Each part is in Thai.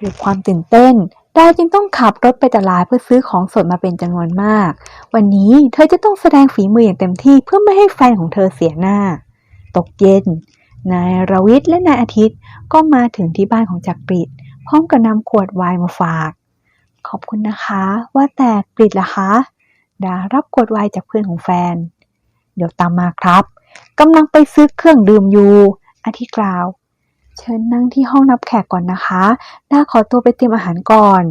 ด้วยความตื่นเต้นดาจึงต้องขับรถไปตลาดเพื่อซื้อของสดมาเป็นจำนวนมาก วันนี้เธอจะต้องแสดงฝีมืออย่างเต็มที่เพื่อไม่ให้แฟนของเธอเสียหน้า ตกเย็น นายรวิทย์และนายอาทิตย์ก็มาถึงที่บ้านของจักริดพร้อมกับนำขวดไวน์มาฝาก ขอบคุณนะคะ ว่าแต่กริดล่ะคะดารับขวดไวน์จากเพื่อนของแฟน เดี๋ยวตามมาครับกำลังไปซื้อเครื่องดื่มอยู่อาทิตย์กล่าว เชิญนั่งที่ห้องรับแขกก่อนนะคะดาขอตัวไปเตรียมอาหารก่อน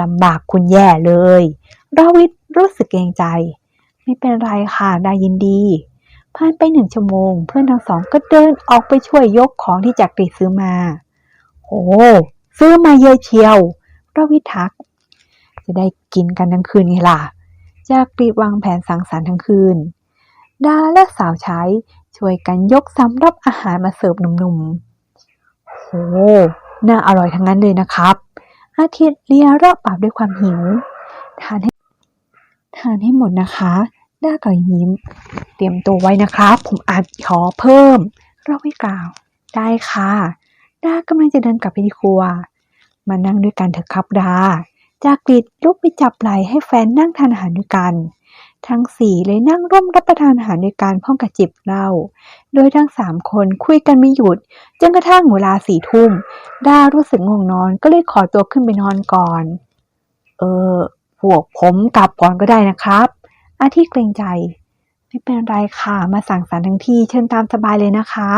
ลำบากคุณแย่เลยราวิทรู้สึกเกรงใจ ไม่เป็นไรค่ะดายินดีผ่านไปหนึ่งชั่วโมง เพื่อนทั้งสองก็เดินออกไปช่วยยกของที่จักรีซื้อมา โอ้ซื้อมาเยอะเชียวราวิทัก จะได้กินกันทั้งคืนไงล่ะจักรีวางแผนสังสรรค์ทั้งคืน ดาและสาวใช้ช่วยกันยกสำรับอาหารมาเสิร์ฟหนุ่มๆ โอ้น่าอร่อยทั้งนั้นเลยนะครับ อาทิตย์เลียรอบปากด้วยความหิว ทานให้ ทานให้หมดนะคะด้ากับยิ้ม เตรียมตัวไว้นะครับ ผมอาจขอเพิ่ม เราไม่กล่าว ได้ค่ะด้ากำลังจะเดินกลับไปที่ครัว มานั่งด้วยกันเถอะครับดา จากกรีดลุกไปจับไหล่ให้แฟนนั่งทานอาหารด้วยกัน ทั้งสี่เลยนั่งร่วมรับประทานอาหารด้วยกันพร้อมกับจิบเหล้า โดยทั้งสามคนคุยกันไม่หยุด จนกระทั่งเวลาสี่ทุ่ม ดารู้สึกง่วงนอนก็เลยขอตัวขึ้นไปนอนก่อน เออ พวกผมกลับก่อนก็ได้นะครับ อาทิตย์เกรงใจ ไม่เป็นไรค่ะ มาสั่งสรรทั้งที่เชิญตามสบายเลยนะคะ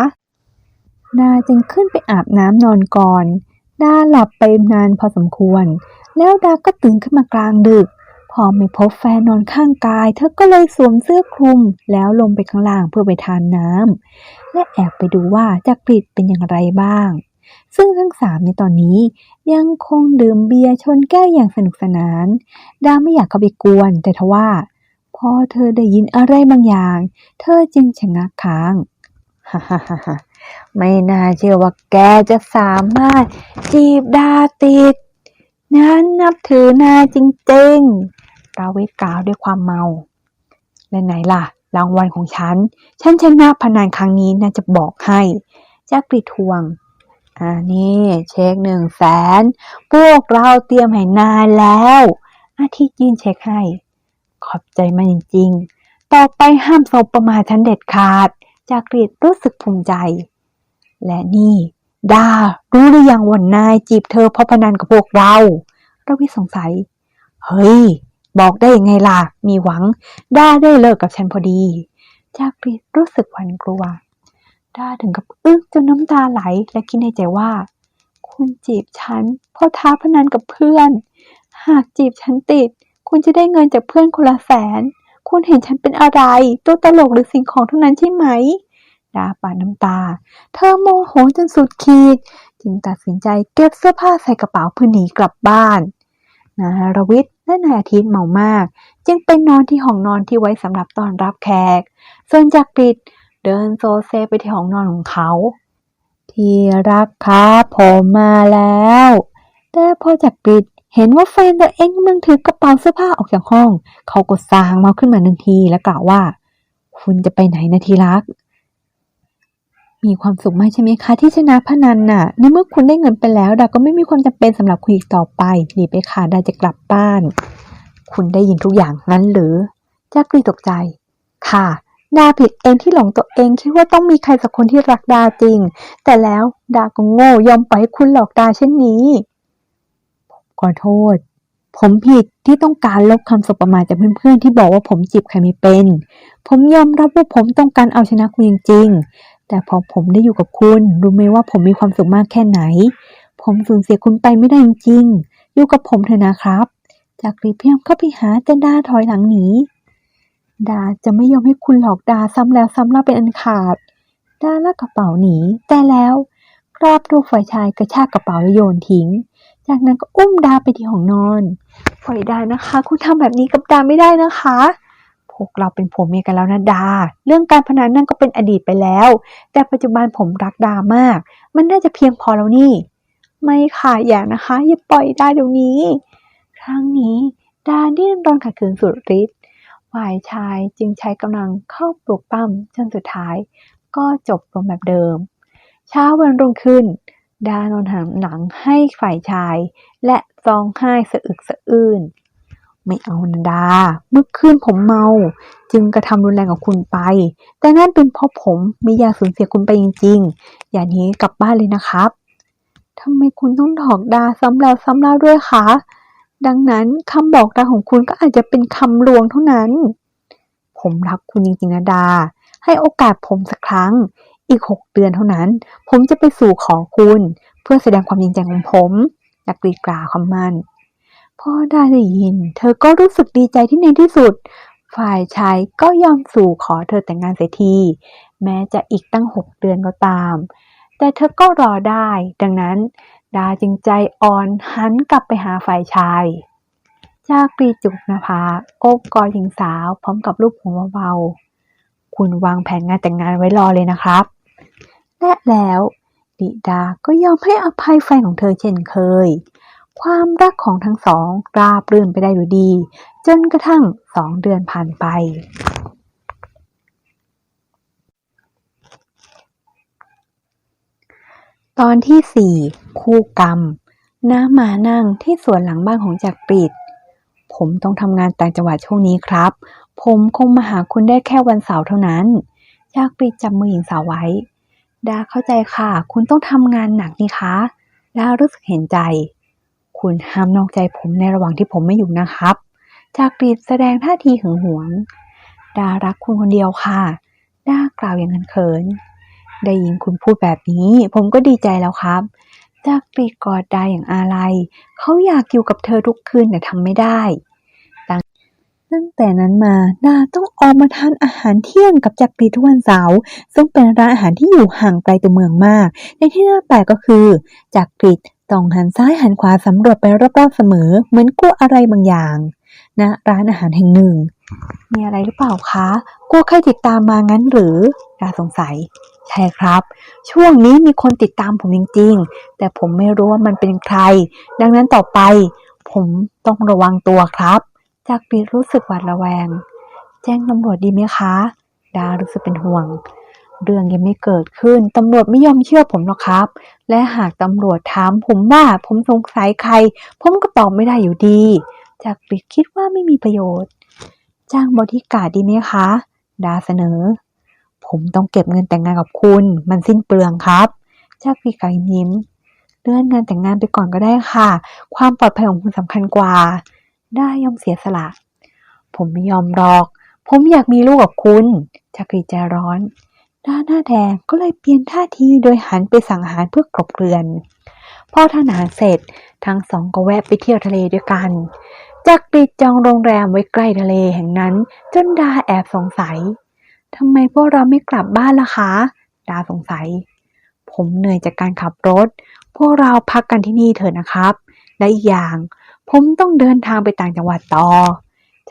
ดาจึงขึ้นไปอาบน้ำนอนก่อน ดาหลับไปนานพอสมควร แล้วดาก็ตื่นขึ้นมากลางดึก พอไม่พบแฟนนอนข้างกาย เธอก็เลยสวมเสื้อคลุม แล้วลงไปข้างล่างเพื่อไปทานน้ำและแอบไปดูว่าจักริดเป็นอย่างไรบ้าง ซึ่งทั้งสามในตอนนี้ยังคงดื่มเบียร์ชนแก้วอย่างสนุกสนาน ดาไม่อยากเข้าไปกวน แต่ทว่าพอเธอได้ยินอะไรบางอย่าง เธอจึงชะงักค้างฮ่าฮ่าฮ่าไม่น่าเชื่อว่าแกจะสามารถจีบดาติด นั้นนับถือนายจริงๆ ราวิทกล่าวด้วยความเมา และไหนล่ะ รางวัลของฉัน ฉันชนะพนันครั้งนี้น่าจะบอกให้จักรีทวงอ่านี่เช็คหนึ่งแสนพวกเราเตรียมให้นายแล้ว อาทิตย์ยื่นเช็คให้ ขอบใจมากจริงๆ ต่อไปห้ามสบประมาทฉันเด็ดขาด จากรีดรู้สึกภูมิใจ และนี่ดารู้หรือยังว่านายจีบเธอเพราะพนันกับพวกเราระวิสงสัย เฮ้ย บอกได้ยังไงล่ะ มีหวังดาได้เลิกกับฉันพอดี จากรีดรู้สึกหวั่นกลัวดาถึงกับอึ้งจนน้ำตาไหลและคิดในใจว่า คุณจีบฉันเพราะท้าพนันกับเพื่อน หากจีบฉันติด คุณจะได้เงินจากเพื่อนคนละแสน คุณเห็นฉันเป็นอะไร ตัวตลกหรือสิ่งของเท่านั้นใช่ไหม ดาปาดน้ำตา เธอโมโหจนสุดขีด จึงตัดสินใจเก็บเสื้อผ้าใส่กระเป๋าเพื่อหนีกลับบ้าน นายรวิทย์และนายอาทิตย์เมามาก จึงไปนอนที่ห้องนอนที่ไว้สำหรับต้อนรับแขก ส่วนจากริดเดินโซเซไปที่ห้องนอนของเขา ที่รักครับผมมาแล้ว แต่พอจากริดเห็นว่าแฟนตัวเองกำลังถือกระเป๋าเสื้อผ้าออกจากห้อง เขาก็สางเมาขึ้นมาหนึ่งทีและกล่าวว่า คุณจะไปไหนนะทีรัก มีความสุขมากใช่ไหมคะ ที่ชนะพนันน่ะ ในเมื่อคุณได้เงินไปแล้วดาก็ไม่มีความจำเป็นสำหรับคุณอีกต่อไปหนีไปค่ะดาจะกลับบ้าน คุณได้ยินทุกอย่างงั้นหรือจักรีตกใจ ค่ะดาผิดเองที่หลงตัวเองคิดว่าต้องมีใครสักคนที่รักดาจริง แต่แล้วดาก็โง่ยอมปล่อยให้คุณหลอกดาเช่นนี้ขอโทษ ผมผิดที่ต้องการลบคำสบประมาทจากเพื่อนๆที่บอกว่าผมจีบใครไม่เป็น ผมยอมรับว่าผมต้องการเอาชนะคุณจริง แต่พอผมได้อยู่กับคุณ รู้ไหมว่าผมมีความสุขมากแค่ไหน ผมสูญเสียคุณไปไม่ได้จริงๆอยู่กับผมเถอะนะครับ จากรีเพยายมเข้าไปหาแต่ดาถอยหลังหนีดาจะไม่ยอมให้คุณหลอกดาซ้ำแล้วซ้ำเล่าเป็นอันขาด ดาลากกระเป๋าหนี แต่แล้วกราบรูปฝ่ายชายกระชากกระเป๋าแล้วโยนทิ้ง จากนั้นก็อุ้มดาไปที่ห้องนอนปล่อยดานะคะ คุณทำแบบนี้กับดาไม่ได้นะคะ พวกเราเป็นผัวเมียกันแล้วนะดา เรื่องการพนันนั่นก็เป็นอดีตไปแล้ว แต่ปัจจุบันผมรักดามาก มันน่าจะเพียงพอแล้วนี่ ไม่ค่ะอย่านะคะ อย่าปล่อยดาเดี๋ยวนี้ ครั้งนี้ดาดิ้นรนขัดขืนสุดฤทธิ์ฝ่ายชายจึงใช้กำลังเข้าปลุกปั้มจนสุดท้าย ก็จบลงแบบเดิม เช้าวันรุ่งขึ้น ดานอนหันหลังให้ฝ่ายชาย และร้องไห้สะอึกสะอื้น ไม่เอานะดา เมื่อคืนผมเมา จึงกระทำรุนแรงกับคุณไป แต่นั่นเป็นเพราะผมไม่อยากสูญเสียคุณไปจริงๆ อย่านี้กลับบ้านเลยนะครับทำไมคุณต้องหลอกดาซ้ำแล้วซ้ำเล่าด้วยคะ ดังนั้นคำบอกลาของคุณก็อาจจะเป็นคำลวงเท่านั้น ผมรักคุณจริงๆนะดา ให้โอกาสผมสักครั้ง อีกหกเดือนเท่านั้น ผมจะไปสู่ขอคุณ เพื่อแสดงความจริงใจของผมนักรีกลาคำมัน พอดาได้ยิน เธอก็รู้สึกดีใจที่ในที่สุด ฝ่ายชายก็ยอมสู่ขอเธอแต่งงานเสียที แม้จะอีกตั้งหกเดือนก็ตาม แต่เธอก็รอได้ ดังนั้นดาจึงใจอ่อนหันกลับไปหาฝ่ายชายจากปรีจุกนภาโอบกอดหญิงสาวพร้อมกับลูกหัวเบาๆคุณวางแผนงานแต่งงานไว้รอเลยนะครับ และแล้วดิดาก็ยอมให้อภัยแฟนของเธอเช่นเคย ความรักของทั้งสองราบรื่นไปได้ด้วยดี จนกระทั่งสองเดือนผ่านไป ตอนที่สี่คู่กรรม น้ามานั่งที่สวนหลังบ้านของจักรปรีดผมต้องทำงานต่างจังหวัดช่วงนี้ครับ ผมคงมาหาคุณได้แค่วันเสาร์เท่านั้น จักรปรีดจับมือหญิงสาวไว้ ดาเข้าใจค่ะ คุณต้องทำงานหนักนี่คะดารู้สึกเห็นใจ คุณห้ามนอกใจผมในระหว่างที่ผมไม่อยู่นะครับ จากปรีดแสดงท่าทีหึงหวง ดารักคุณคนเดียวค่ะดากล่าวอย่างเขิน ได้ยินคุณพูดแบบนี้ ผมก็ดีใจแล้วครับ จากปรีดกอดดาอย่างอาลัย เขาอยากอยู่กับเธอทุกคืนแต่ทำไม่ได้ตั้งแต่นั้นมาดาต้องออกมาทานอาหารเที่ยงกับจักรีทุกวันเสาร์ซึ่งเป็นร้านอาหารที่อยู่ห่างไกลตัวเมืองมาก ในที่น่าแปลกก็คือจักรี ต้องหันซ้ายหันขวาสำรวจไปรอบๆเสมอ เหมือนกลัวอะไรบางอย่างณร้านอาหารแห่งหนึ่ง มีอะไรหรือเปล่าคะกลัวใครติดตามมางั้นหรือดาสงสัย ใช่ครับ ช่วงนี้มีคนติดตามผมจริงๆ แต่ผมไม่รู้ว่ามันเป็นใคร ดังนั้นต่อไป ผมต้องระวังตัวครับจากปีรู้สึกหวาดระแวง แจ้งตำรวจดีไหมคะ ดารู้สึกเป็นห่วง เรื่องยังไม่เกิดขึ้น ตำรวจไม่ยอมเชื่อผมหรอกครับ และหากตำรวจถามผมว่าผมสงสัยใคร ผมก็ตอบไม่ได้อยู่ดี จากปีคิดว่าไม่มีประโยชน์ จ้างบอดี้การ์ดดีไหมคะ ดาเสนอ ผมต้องเก็บเงินแต่งงานกับคุณ มันสิ้นเปลืองครับ จากปีกายยิ้มเลื่อนงานแต่งงานไปก่อนก็ได้ค่ะ ความปลอดภัยของคุณสำคัญกว่า ได้ยอมเสียสละ ผมไม่ยอมหรอก ผมอยากมีลูกกับคุณจักรีใจร้อน ด้าหน้าแดงก็เลยเปลี่ยนท่าทีโดยหันไปสั่งอาหารเพื่อกลบเกลื่อน พอทานอาหารเสร็จ ทั้งสองก็แวะไปเที่ยวทะเลด้วยกัน จักรีจองโรงแรมไว้ใกล้ทะเลแห่งนั้น จนดาแอบสงสัยทำไมพวกเราไม่กลับบ้านล่ะคะ ดาสงสัย ผมเหนื่อยจากการขับรถ พวกเราพักกันที่นี่เถอะนะครับ และอีกอย่าง ผมต้องเดินทางไปต่างจังหวัดต่อ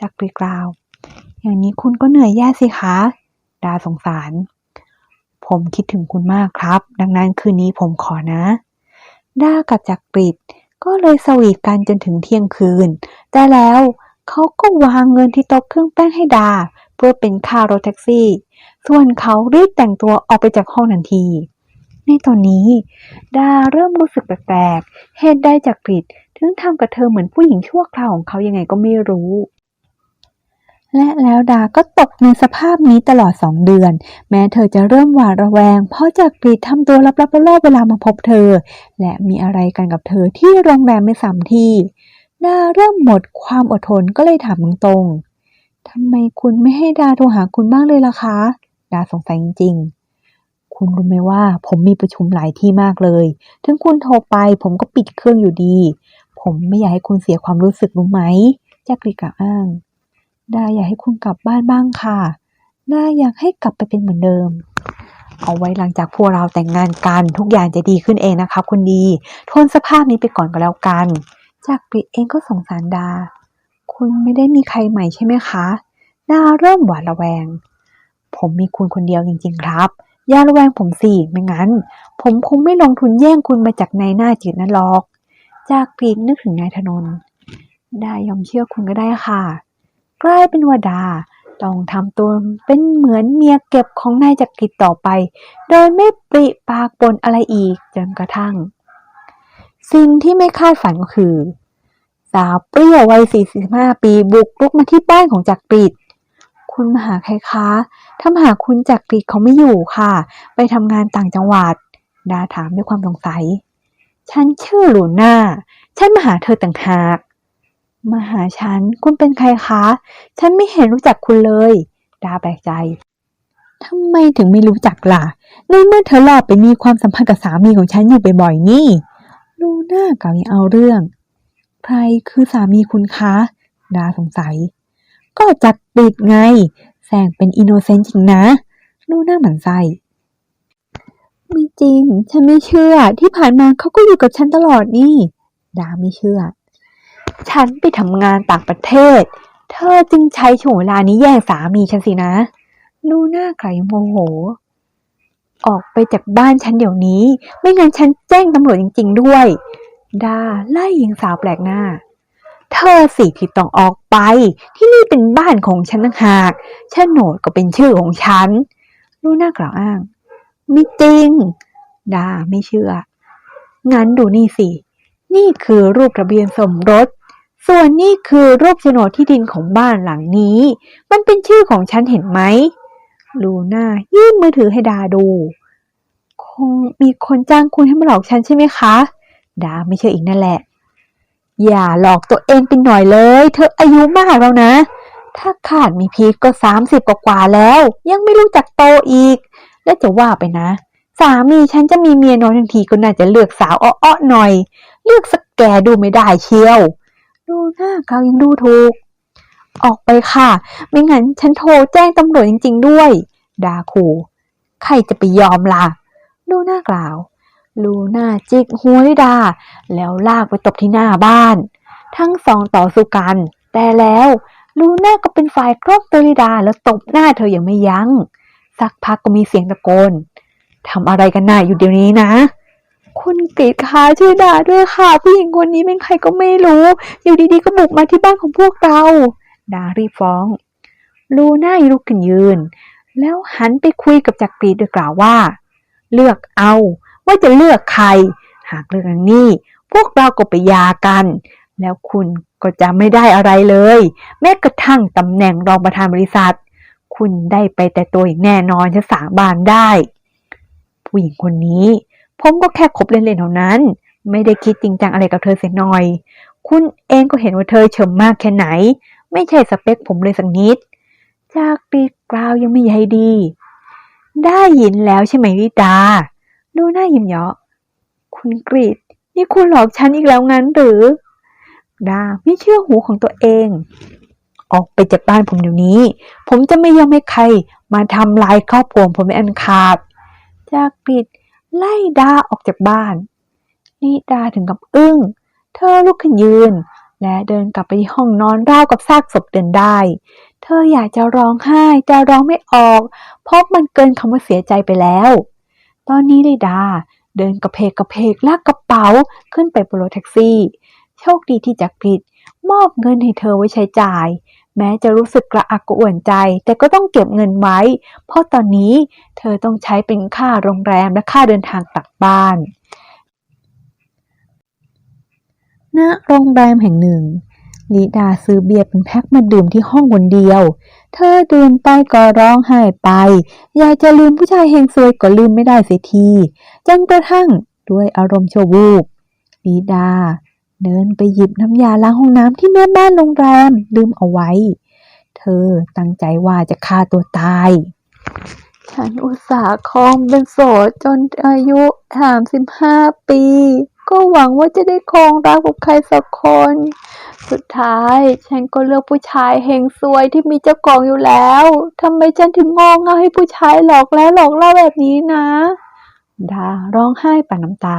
จักรีกล่าว อย่างนี้คุณก็เหนื่อยแย่สิคะ ดาสงสาร ผมคิดถึงคุณมากครับ ดังนั้นคืนนี้ผมขอนะดากับจักรีดก็เลยสวีทกันจนถึงเที่ยงคืน แต่แล้วเขาก็วางเงินที่โต๊ะเครื่องแป้งให้ดา เพื่อเป็นค่ารถแท็กซี่ ส่วนเขารีบแต่งตัวออกไปจากห้องทันที ในตอนนี้ ดาเริ่มรู้สึกแปลกๆ เหตุใดจักรีดถึงทำกับเธอเหมือนผู้หญิงชั่วคราวของเขายังไงก็ไม่รู้ และแล้วดาก็ตกในสภาพนี้ตลอดสองเดือน แม้เธอจะเริ่มหวาดระแวง เพราะจักรีดทำตัวลับๆล่อเวลามาพบเธอ และมีอะไรกันกับเธอที่โรงแรมไม่ซ้ำที่ดาเริ่มหมดความอดทนก็เลยถามตรงๆทำไมคุณไม่ให้ดาโทรหาคุณบ้างเลยล่ะคะ ดาสงสัยจริงๆ คุณรู้ไหมว่า ผมมีประชุมหลายที่มากเลย ถึงคุณโทรไปผมก็ปิดเครื่องอยู่ดี ผมไม่อยากให้คุณเสียความรู้สึกรู้ไหมจักรีกล่าวอ้าง ดาอยากให้คุณกลับบ้านบ้างค่ะดาอยากให้กลับไปเป็นเหมือนเดิม เอาไว้หลังจากพวกเราแต่งงานกันทุกอย่างจะดีขึ้นเองนะคะคุณดี ทนสภาพนี้ไปก่อนก็แล้วกัน จากปรีเองก็สงสารดา คุณไม่ได้มีใครใหม่ใช่ไหมคะดาเริ่มหวาดระแวง ผมมีคุณคนเดียวจริง ๆ ครับอย่าระแวงผมสิไม่งั้น ผมคงไม่ลงทุนแย่งคุณมาจากนายหน้าจืดนั่นหรอก จากปีนึกถึงนายธนน์ดายอมเชื่อคุณก็ได้ค่ะ กลายเป็นวดาต้องทำตัวเป็นเหมือนเมียเก็บของนายจักริดต่อไป โดยไม่ปริปากบนอะไรอีกจนกระทั่ง สิ่งที่ไม่คาดฝันก็คือ สาวเปรี้ยววัย 45 ปีบุกรุกมาที่บ้านของจักริตคุณมาหาใครคะถ้ามาหาคุณจักริดเขาไม่อยู่ค่ะ ไปทำงานต่างจังหวัด ดาถามด้วยความสงสัย ฉันชื่อหลูน่า ฉันมาหาเธอต่างหาก มาหาฉัน คุณเป็นใครคะ ฉันไม่เห็นรู้จักคุณเลย ดาแปลกใจทำไมถึงไม่รู้จักล่ะ ในเมื่อเธอหลอกไปมีความสัมพันธ์กับสามีของฉันอยู่บ่อยๆนี่ ลูน่าเก่ายัเอาเรื่อง ใครคือสามีคุณคะ ดาสงสัย ก็จัดติดไง แสงเป็นอินโนเซนต์จริงนะ ลูน่าหมันใจไม่จริง ฉันไม่เชื่อ ที่ผ่านมาเขาก็อยู่กับฉันตลอดนี่ ดาไม่เชื่อ ฉันไปทำงานต่างประเทศ เธอจึงใช้ช่วงเวลานี้แย่งสามีฉันสินะดูหน้าไกลโมโห ออกไปจากบ้านฉันเดี๋ยวนี้ ไม่งั้นฉันแจ้งตำรวจจริง ๆ ด้วย ดาไล่ยิงสาวแปลกหน้า เธอสิที่ต้องออกไป ที่นี่เป็นบ้านของฉันต่างหากโฉนดก็เป็นชื่อของฉัน ลูน่ากล่าวอ้าง ไม่จริง ดาไม่เชื่อ งั้นดูนี่สินี่คือรูประเบียนสมรส ส่วนนี้คือรูปโฉนดที่ดินของบ้านหลังนี้ มันเป็นชื่อของฉันเห็นไหม ลูน่ายื่นมือถือให้ดาดู คงมีคนจ้างคุณให้มาหลอกฉันใช่ไหมคะ ดาไม่เชื่ออีกนั่นแหละ อย่าหลอกตัวเองเป็นหน่อยเลย เธออายุมากแล้วนะ ถ้าขาดมีพีก็สามสิบกว่าแล้ว ยังไม่รู้จักโตอีก และจะว่าไปนะ สามีฉันจะมีเมียน้อยทันทีก็น่าจะเลือกสาวอ้อๆหน่อย เลือกสักแกดูไม่ได้เชียว ดูหน้าเขายังดูถูก ออกไปค่ะ ไม่งั้นฉันโทรแจ้งตำรวจจริง ๆ ด้วย ดาขู่ใครจะไปยอมล่ะ ดูหน้ากล่าว ลูหน้าจิกหัวลิดา แล้วลากไปตบที่หน้าบ้าน ทั้งสองต่อสู้กัน แต่แล้วลูน่าก็เป็นฝ่ายครอบตัวลิดาแล้วตบหน้าเธออย่างไม่ยัง้ง สักพักก็มีเสียงตะโกนทำอะไรกันหน่าอยู่เดี๋ยวนี้นะ คุณกรีดคะช่วยด่าด้วยค่ะ ผู้หญิงคนนี้เป็นใครก็ไม่รู้ อยู่ดีๆก็บุกมาที่บ้านของพวกเราดารีฟ้อง ลูน่าลุกขึ้นยืน แล้วหันไปคุยกับจักรีโดยกล่าวว่า เลือกเอาว่าจะเลือกใคร หากเลือกอันนี้ พวกเราก็ไปยากัน แล้วคุณก็จะไม่ได้อะไรเลย แม้กระทั่งตำแหน่งรองประธานบริษัท คุณได้ไปแต่ตัวอย่างแน่นอนจะสาบานได้ ผู้หญิงคนนี้ ผมก็แค่คบเล่นๆเท่านั้น ไม่ได้คิดจริงจังอะไรกับเธอเสียหน่อย คุณเองก็เห็นว่าเธอเฉิมมากแค่ไหน ไม่ใช่สเปคผมเลยสักนิด จากรีกล่าวยังไม่ใหญ่ดี ได้ยินแล้วใช่ไหมวิตาดูหน้ายิ้มเยาะ คุณกรีดนี่คุณหลอกฉันอีกแล้วงั้นหรือ ดาไม่เชื่อหูของตัวเอง ออกไปจากบ้านผมเดี๋ยวนี้ ผมจะไม่ยอมให้ใคร มาทำลายครอบครัวผมเป็นอันขาดจากปิด ไล่ดาออกจากบ้านนิดาถึงกับอึง้ง เธอลุกขึ้นยืน และเดินกลับไปที่ห้องนอนราวกับซากศพเดินได้ เธออยากจะร้องไห้แต่ร้องไม่ออก เพราะมันเกินคำว่าเสียใจไปแล้ว ตอนนี้นิดาเดินกระเพกกระเพกลากกระเป๋าขึ้นไปบนรถแท็กซี่ โชคดีที่จักรพิดมอบเงินให้เธอไว้ใช้จ่าย แม้จะรู้สึกกระอักกระอ่วนใจ แต่ก็ต้องเก็บเงินไว้ เพราะตอนนี้เธอต้องใช้เป็นค่าโรงแรมและค่าเดินทางกลับบ้าน ณ โรงแรมแห่งหนึ่งลีดาซื้อเบียร์เป็นแพ็คมาดื่มที่ห้องคนเดียว เธอดื่มไปก็ร้องไห้ไป อยากจะลืมผู้ชายแห่งสวยก็ลืมไม่ได้เสียทีจนกระทั่งด้วยอารมณ์ชั่ววูบลีดา เดินไปหยิบน้ำยาล้างห้องน้ำที่แม่บ้านโรงแรมลืมเอาไว้ เธอตั้งใจว่าจะฆ่าตัวตาย ฉันอุตส่าห์คลองเป็นโสดจนอายุสามสิบห้าปี ก็หวังว่าจะได้คลองรักกับใครสักคน สุดท้ายฉันก็เลือกผู้ชายแห่งสวยที่มีเจ้าของอยู่แล้วทำไมฉันถึงงองเงาให้ผู้ชายหลอกแล้วหลอกเล่าแบบนี้นะดาร้องไห้ปานน้ำตา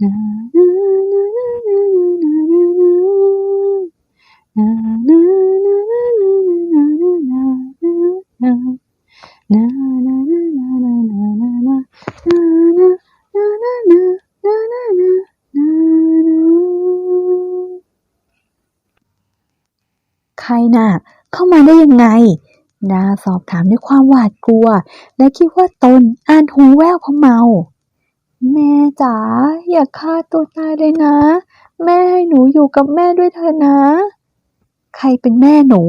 ใครน่ะ เข้ามาได้ยังไงดาสอบถามด้วยความหวาดกลัว และคิดว่าตนอ่านหูแว่วเพราะเมา แม่จ๋าอย่าฆ่าตัวตายเลยนะ แม่ให้หนูอยู่กับแม่ด้วยเถอะนะ ใครเป็นแม่หนู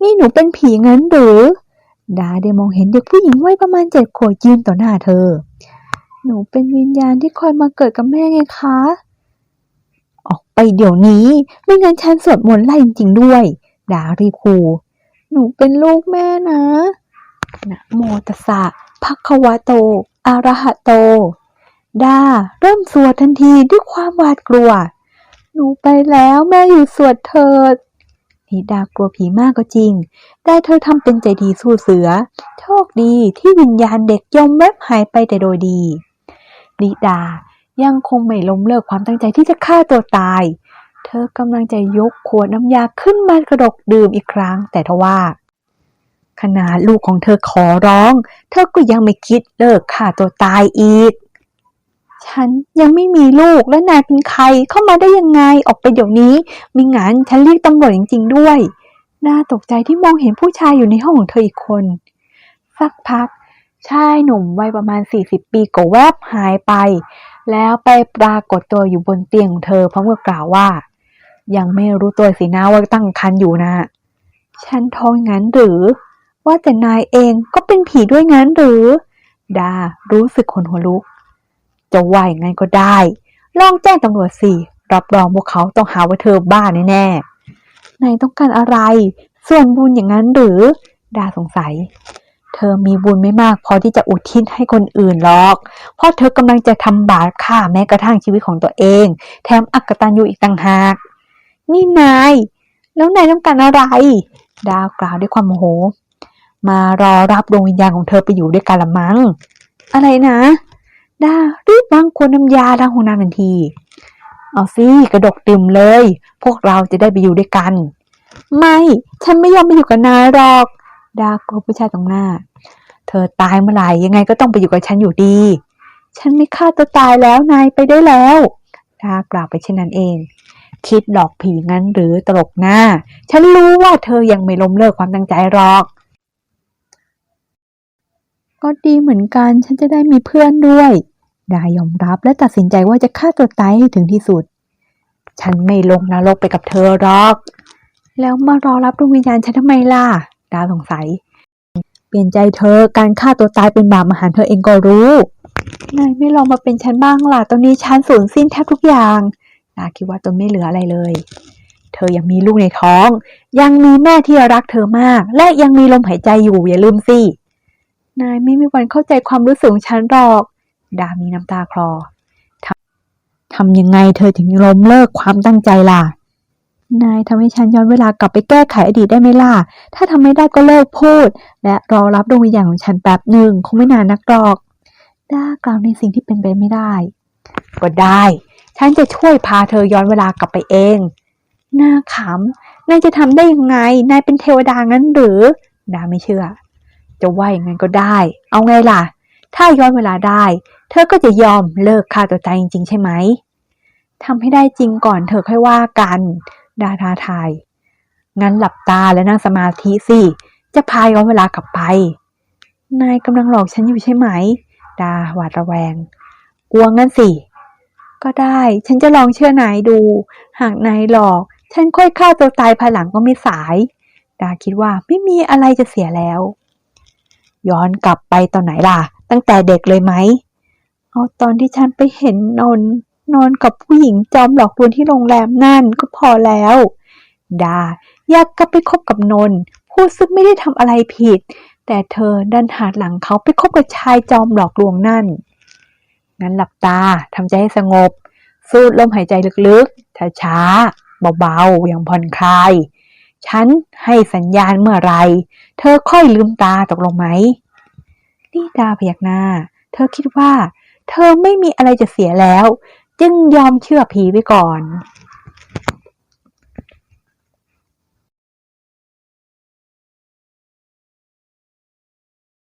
นี่หนูเป็นผีงั้นหรือดาได้มองเห็นเด็กผู้หญิงวัยประมาณเจ็ดขวบยืนต่อหน้าเธอ หนูเป็นวิญญาณที่คอยมาเกิดกับแม่ไงคะ ออกไปเดี๋ยวนี้ ไม่งั้นฉันสวดมนต์ไล่จริงๆด้วย ดารีบคูหนูเป็นลูกแม่นะนะโมตสสะภะคะวะโตอะระหะโต ดาเริ่มสวดทันทีด้วยความหวาดกลัว หนูไปแล้วแม่อยู่สวดเถิดนิดากลัวผีมากก็จริง แต่เธอทำเป็นใจดีสู้เสือ โชคดีที่วิญญาณเด็กยอมแวบหายไปแต่โดยดีลิดายังคงไม่ล้มเลิกความตั้งใจที่จะฆ่าตัวตาย เธอกำลังจะยกขวดน้ำยาขึ้นมากระดกดื่มอีกครั้ง แต่ทว่าขนาดลูกของเธอขอร้อง เธอก็ยังไม่คิดเลิกฆ่าตัวตายอีก ฉันยังไม่มีลูกและนายเป็นใครเข้ามาได้ยังไงออกไปเดี๋ยวนี้ม่งั้นฉันเรียกตำรวจจริง ๆ ด้วย น่าตกใจที่มองเห็นผู้ชายอยู่ในห้องของเธออีกคน สักพัก ชายหนุ่มวัยประมาณ 40 ปีก็แวบหายไป แล้วไปปรากฏตัวอยู่บนเตียงของเธอพร้อมกับกล่าวว่า ยังไม่รู้ตัวสินะว่าตั้งครรภ์อยู่นะ ฉันท้องงั้นหรือ ว่าแต่นายเองก็เป็นผีด้วยงั้นหรือ ดารู้สึกขนหัวลุก จะว่าอย่างไงก็ได้ ลองแจ้งตำรวจสิ รับรองพวกเขาต้องหาว่าเธอบ้าแน่ๆนายต้องการอะไร ส่วนบุญอย่างนั้นหรือ ดาสงสัย เธอมีบุญไม่มากพอที่จะอุทิศให้คนอื่นหรอก เพราะเธอกำลังจะทำบาปฆ่าแม้กระทั่งชีวิตของตัวเอง แถมอักตันอยู่อีกต่างหาก นี่นาย แล้วนายต้องการอะไร ดาวกล่าวด้วยความโมโห มารอรับดวงวิญญาณของเธอไปอยู่ด้วยกันละมั้งอะไรนะ ดารีบวางขวดน้ำยาล้างห้องน้ำทันที เอาสิกระดกดื่มเลย พวกเราจะได้ไปอยู่ด้วยกัน ไม่ ฉันไม่ยอมไปอยู่กับนายหรอก ดากลัวผู้ชายตรงหน้า เธอตายเมื่อไหร่ยังไงก็ต้องไปอยู่กับฉันอยู่ดี ฉันไม่ฆ่าตัวตายแล้วนายไปได้แล้ว ดากล่าวไปเช่นนั้นเอง คิดหลอกผีงั้นหรือตลกหน้า ฉันรู้ว่าเธอยังไม่ล้มเลิกความตั้งใจหรอกก็ดีเหมือนกัน ฉันจะได้มีเพื่อนด้วย ดายอมรับและตัดสินใจว่าจะฆ่าตัวตายให้ถึงที่สุด ฉันไม่ลงนรกไปกับเธอหรอก แล้วมารอรับดวงวิญญาณฉันทำไมล่ะ ดาสงสัย เปลี่ยนใจเธอการฆ่าตัวตายเป็นบาปมหันเธอเองก็รู้ นายไม่ลองมาเป็นฉันบ้างล่ะ ตอนนี้ฉันสูญสิ้นแทบทุกอย่างดาคิดว่าตนไม่เหลืออะไรเลย เธอยังมีลูกในท้อง ยังมีแม่ที่รักเธอมาก และยังมีลมหายใจอยู่อย่าลืมสิ นายไม่มีวันเข้าใจความรู้สึกของฉันหรอก ดามีน้ำตาคลอทำทำยังไงเธอถึงล้มเลิกความตั้งใจล่ะ นายทำให้ฉันย้อนเวลากลับไปแก้ไขอดีตได้ไหมล่ะ ถ้าทำไม่ได้ก็เลิกพูด และรอรับดวงวิญญาณของฉันแป๊บหนึ่งคงไม่นานนักหรอกด้ากล่าวในสิ่งที่เป็นไปไม่ได้ ก็ได้ ฉันจะช่วยพาเธอย้อนเวลากลับไปเองน่าขำนายจะทำได้ยังไง นายเป็นเทวดางั้นหรือ ดาไม่เชื่อ จะว่าอย่างนั้นก็ได้ เอาไงล่ะ ถ้าย้อนเวลาได้ เธอก็จะยอมเลิกฆ่าตัวตายจริงๆใช่ไหมทำให้ได้จริงก่อนเธอค่อยว่ากันดาทาทาย งั้นหลับตาและนั่งสมาธิสิ จะพาย้อนเวลากลับไป นายกำลังหลอกฉันอยู่ใช่ไหม ดาหวาดระแวง กลัวงั้นสิ ก็ได้ ฉันจะลองเชื่อนายดู หากนายหลอก ฉันค่อยฆ่าตัวตายภายหลังก็ไม่สาย ดาคิดว่าไม่มีอะไรจะเสียแล้ว ย้อนกลับไปตอนไหนล่ะ ตั้งแต่เด็กเลยไหม เอาตอนที่ฉันไปเห็นนนนอนกับผู้หญิงจอมหลอกลวงที่โรงแรมนั่นก็พอแล้ว ดาอยากกลับไปคบกับนนผู้ซึ่งไม่ได้ทำอะไรผิด แต่เธอดันหันหลังเขาไปคบกับชายจอมหลอกลวงนั่น งั้นหลับตาทำใจให้สงบ สูดลมหายใจลึกๆช้าๆเบาๆอย่างผ่อนคลาย ฉันให้สัญญาณเมื่อไร เธอค่อยลืมตาตกลงไหมลี่ดาพยักหน้า เธอคิดว่า เธอไม่มีอะไรจะเสียแล้ว จึงยอมเชื่อผีไปก่อน